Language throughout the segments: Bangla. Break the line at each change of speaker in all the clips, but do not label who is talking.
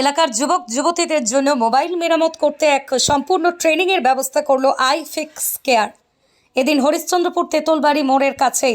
এলাকার যুবক যুবতীদের জন্য মোবাইল মেরামত করতে এক সম্পূর্ণ ট্রেনিংয়ের ব্যবস্থা করল আই ফিক্স কেয়ার। এদিন হরিশ্চন্দ্রপুর তেতলবাড়ি মোড়ের কাছে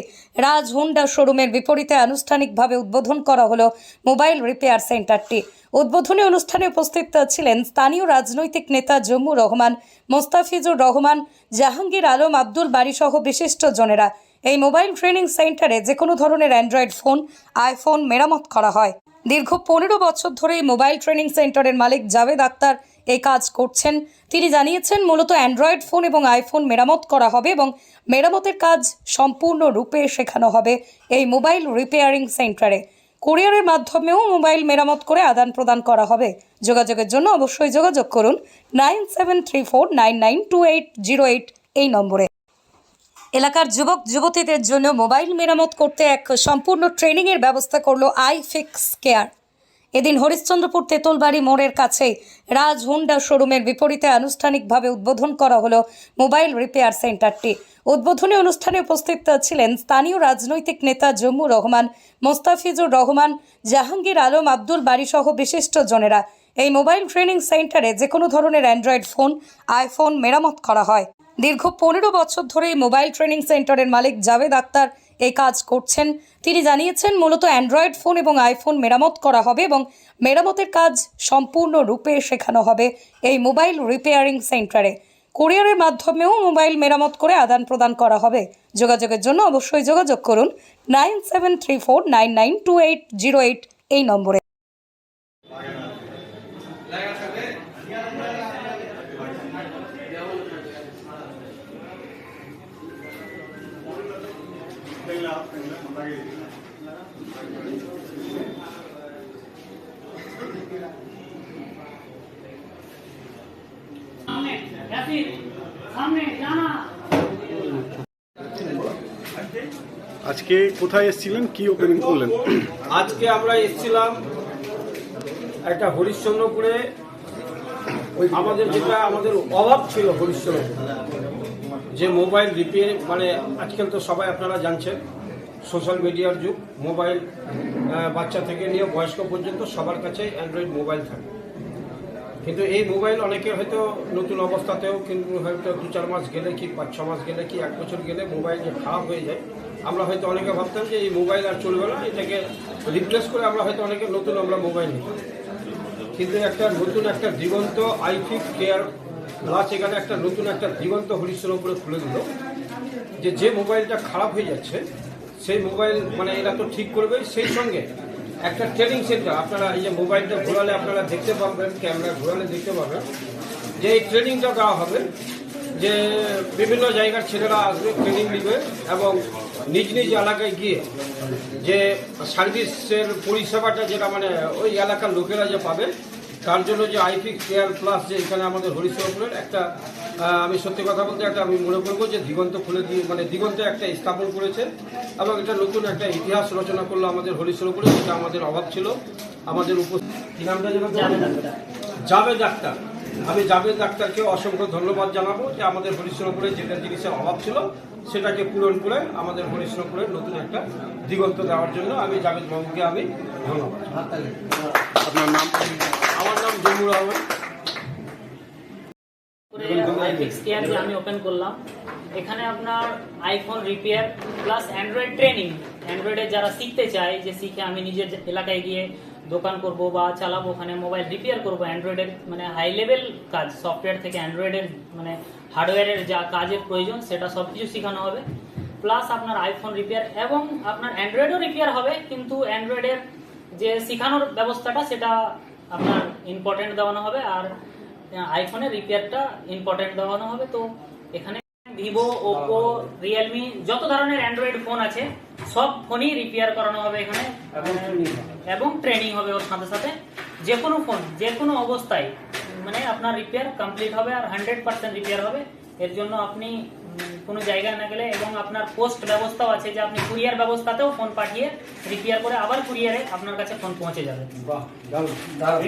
রাজ হুন্ডা শোরুমের বিপরীতে আনুষ্ঠানিকভাবে উদ্বোধন করা হলো মোবাইল রিপেয়ার সেন্টারটি। উদ্বোধনী অনুষ্ঠানে উপস্থিত ছিলেন স্থানীয় রাজনৈতিক নেতা জম্মু রহমান, মোস্তাফিজুর রহমান, জাহাঙ্গীর আলম, আব্দুল বাড়িসহ বিশিষ্টজনেরা। এই মোবাইল ট্রেনিং সেন্টারে যে কোনো ধরনের অ্যান্ড্রয়েড ফোন, আইফোন মেরামত করা হয়। দীর্ঘ পনেরো বছর ধরে মোবাইল ট্রেনিং সেন্টারের মালিক জাভেদ আক্তার এই কাজ করছেন। তিনি জানিয়েছেন, মূলত অ্যান্ড্রয়েড ফোন এবং আইফোন মেরামত করা হবে এবং মেরামতের কাজ সম্পূর্ণ রূপে শেখানো হবে এই মোবাইল রিপেয়ারিং সেন্টারে। কুরিয়ারের মাধ্যমেও মোবাইল মেরামত করে আদান প্রদান করা হবে। যোগাযোগের জন্য অবশ্যই যোগাযোগ করুন nine seven three four nine nine two eight zero eight এই নম্বরে। এলাকার যুবক যুবতীদের জন্য মোবাইল মেরামত করতে এক সম্পূর্ণ ট্রেনিংয়ের ব্যবস্থা করল আই ফিক্স কেয়ার। এদিন হরিশ্চন্দ্রপুর তেতলবাড়ি মোড়ের কাছে রাজ হুন্ডা শোরুমের বিপরীতে আনুষ্ঠানিকভাবে উদ্বোধন করা হলো মোবাইল রিপেয়ার সেন্টারটি। উদ্বোধনী অনুষ্ঠানে উপস্থিত ছিলেন স্থানীয় রাজনৈতিক নেতা জম্মু রহমান, মোস্তাফিজুর রহমান, জাহাঙ্গীর আলম, আব্দুল বাড়িসহ বিশিষ্টজনেরা এই মোবাইল ট্রেনিং সেন্টারে যে কোনো ধরনের অ্যান্ড্রয়েড ফোন, আইফোন মেরামত করা হয়। দীর্ঘ পনেরো বছর ধরে মোবাইল ট্রেনিং সেন্টারের মালিক জাভেদ আক্তার এই কাজ করছেন। তিনি জানিয়েছেন, মূলত অ্যান্ড্রয়েড ফোন এবং আইফোন মেরামত করা হবে এবং মেরামতের কাজ সম্পূর্ণ রূপে শেখানো হবে এই মোবাইল রিপেয়ারিং সেন্টারে। কুরিয়ারের মাধ্যমেও মোবাইল মেরামত করে আদান প্রদান করা হবে। যোগাযোগের জন্য অবশ্যই যোগাযোগ করুন nine seven three four nine nine two eight zero eight এই নম্বরে।
আজকে কোথায় এসেছিলেন? কি ওপেনিং করলেন?
আজকে আমরা এসেছিলাম একটা হরিশ্চন্দ্রপুরে। আমাদের যেটা, আমাদের অভাব ছিল হরিশ্চন্দ্রপুরে। যে মোবাইল রিপেয়ার মানে আজকাল তো সবাই আপনারা জানছেন। সোশ্যাল মিডিয়ার যুগ, মোবাইল বাচ্চা থেকে নিয়ে বয়স্ক পর্যন্ত সবার কাছে অ্যান্ড্রয়েড মোবাইল থাকে। কিন্তু এই মোবাইল অনেকে হয়তো নতুন অবস্থাতেও কিন্তু হয়তো দু চার মাস গেলে কি, পাঁচ ছ মাস গেলে কি, এক বছর গেলে মোবাইল যে খারাপ হয়ে যায়, আমরা হয়তো অনেকে ভাবতাম যে এই মোবাইল আর চলবে না, এটাকে রিপ্লেস করে আমরা হয়তো অনেকে নতুন আমরা মোবাইল নিই। কিন্তু একটা নতুন একটা দিগন্ত আইফিক কেয়ার প্লাস এখানে একটা নতুন একটা দিগন্ত হরিশ্চর উপরে খুলে দিল যে যে মোবাইলটা খারাপ হয়ে যাচ্ছে সেই মোবাইল মানে এরা তো ঠিক করবে, সেই সঙ্গে একটা ট্রেনিং সেন্টার আপনারা এই যে মোবাইলটা ঘোরালে আপনারা দেখতে পাবেন ক্যামেরা ঘোরালে দেখতে পাবেন যে এই ট্রেনিংটা দেওয়া হবে, যে বিভিন্ন জায়গার ছেলেরা আসবে ট্রেনিং নিবে এবং নিজ নিজ এলাকায় গিয়ে যে সার্ভিসের পরিষেবাটা যেটা মানে ওই এলাকার লোকেরা যে পাবে তার জন্য যে আইপি কেয়ার প্লাস যে এখানে আমাদের হরিশ্চরপুরের একটা আমি সত্যি কথা বলতে একটা আমি মনে করব যে দিগন্ত খুলে দিয়ে মানে দিগন্ত একটা স্থাপন করেছে এবং এটা নতুন একটা ইতিহাস রচনা করল আমাদের হরিশ্চরপুরে যেটা আমাদের অভাব ছিল আমাদের উপস্থিত কি নামটা জাভেদ ডাক্তার আমি জাভেদ ডাক্তারকে অসংখ্য ধন্যবাদ জানাব যে আমাদের হরিশ্চরপুরে যেটা জিনিসের অভাব ছিল সেটাকে পূরণ করে আমাদের হরিশ্চরপুরে নতুন একটা দিগন্ত দেওয়ার জন্য আমি জাভেদ বাবুকে আমি ধন্যবাদ।
আপনার নাম?
আমার নাম জমুর
যে আমি ওপেন করলাম। এখানে আপনার iPhone repair plus Android training অ্যান্ড্রয়েডে যারা শিখতে চায় যে শিখে আমি নিজের এলাকায় গিয়ে দোকান করব বা চালাবো, ওখানে মোবাইল রিপেয়ার করব, অ্যান্ড্রয়েডের মানে হাই লেভেল কাজ সফটওয়্যার থেকে অ্যান্ড্রয়েডের মানে হার্ডওয়্যারের যা কাজের প্রয়োজন, সেটা সব কিছু শেখানো হবে। প্লাস আপনার আইফোন রিপেয়ার এবং আপনার অ্যান্ড্রয়েডও রিপেয়ার হবে, কিন্তু অ্যান্ড্রয়েডের যে শেখানোর ব্যবস্থাটা, সেটা আপনার ইম্পর্টেন্ট দেওয়ানো হবে, আর আইফোনের রিপেয়ারটা ইম্পর্টেন্ট দেওয়ানো হবে। তো এখানে ভিভো ওপো রিয়েলমি যত ধরনের অ্যান্ড্রয়েড ফোন আছে সব ফোনই রিপেয়ার করানো হবে এখানে। এবং ট্রেনিং হবে। ওর সাথে সাথে। যে কোনো ফোন যে কোনো অবস্থায় মানে আপনার রিপেয়ার কমপ্লিট হবে আর হান্ড্রেড পার্সেন্ট রিপেয়ার হবে। এর জন্য আপনি কোনো জায়গায় না গেলে এবং আপনার পোস্ট ব্যবস্থাও আছে যে আপনি কুরিয়ার ব্যবস্থাতেও ফোন পাঠিয়ে রিপেয়ার করে আবার কুরিয়ারে আপনার কাছে ফোন পৌঁছে যাবে।